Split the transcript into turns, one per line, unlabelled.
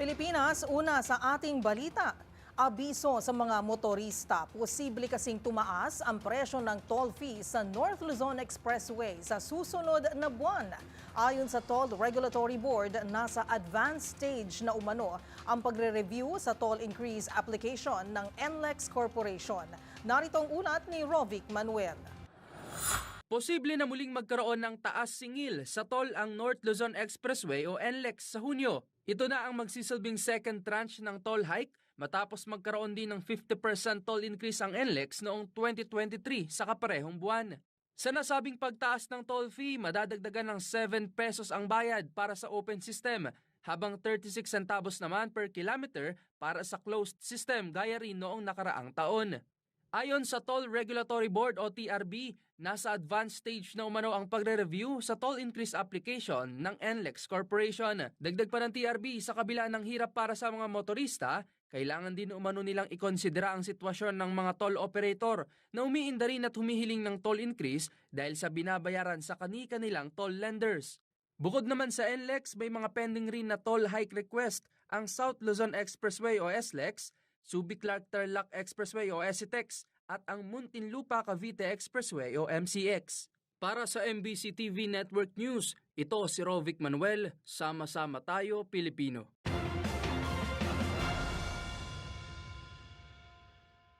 Pilipinas, una sa ating balita. Abiso sa mga motorista, posible kasing tumaas ang presyo ng toll fee sa North Luzon Expressway sa susunod na buwan. Ayon sa Toll Regulatory Board, nasa advanced stage na umano ang pagre-review sa toll increase application ng NLEX Corporation. Narito ang ulat ni Rovic Manuel.
Posible na muling magkaroon ng taas singil sa toll ang North Luzon Expressway o NLEX sa Hunyo. Ito na ang magsisilbing second tranche ng toll hike matapos magkaroon din ng 50% toll increase ang NLEX noong 2023 sa kaparehong buwan. Sa nasabing pagtaas ng toll fee, madadagdagan ng 7 pesos ang bayad para sa open system, habang 36 centavos naman per kilometer para sa closed system gaya rin noong nakaraang taon. Ayon sa Toll Regulatory Board o TRB, nasa advanced stage na umano ang pagre-review sa toll increase application ng NLEX Corporation. Dagdag pa ng TRB, sa kabila ng hirap para sa mga motorista, kailangan din umano nilang ikonsidera ang sitwasyon ng mga toll operator na umiinda rin at humihiling ng toll increase dahil sa binabayaran sa kani-kanilang toll lenders. Bukod naman sa NLEX, may mga pending rin na toll hike request ang South Luzon Expressway o SLEX, Subic Clark Tarlac Expressway o SCTEX at ang Muntinlupa Cavite Expressway o MCX. Para sa MBC TV Network News, ito si Rovic Manuel, sama-sama tayo Pilipino.